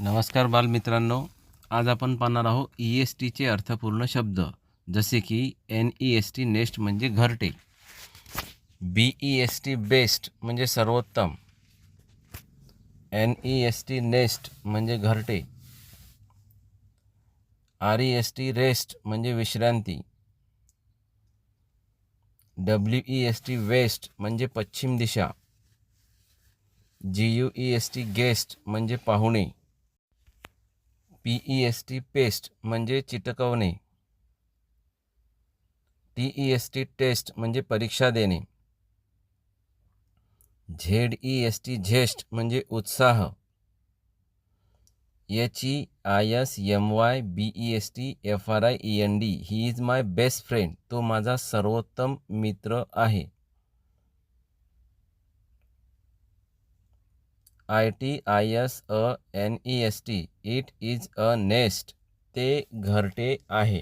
नमस्कार बालमित्रांनो. आज आपण पाहणार आहोत ई एस टीचे अर्थपूर्ण शब्द जसे की N E S T nest म्हणजे घरटे. B E S T best म्हणजे सर्वोत्तम. N E S T nest म्हणजे घरटे. R E S T rest म्हणजे विश्रांती. W E S T west म्हणजे पश्चिम दिशा. G U E S T guest म्हणजे पाहुणे. P E S T pest म्हणजे चिटकवणे. T E S T test म्हणजे परीक्षा देणे. Z E S T zest म्हणजे उत्साह. H E I S M Y B E S T F R I E N D he is my best friend तो माझा सर्वोत्तम मित्र आहे. I T I S A N E S T it is a nest ते घरटे आहे.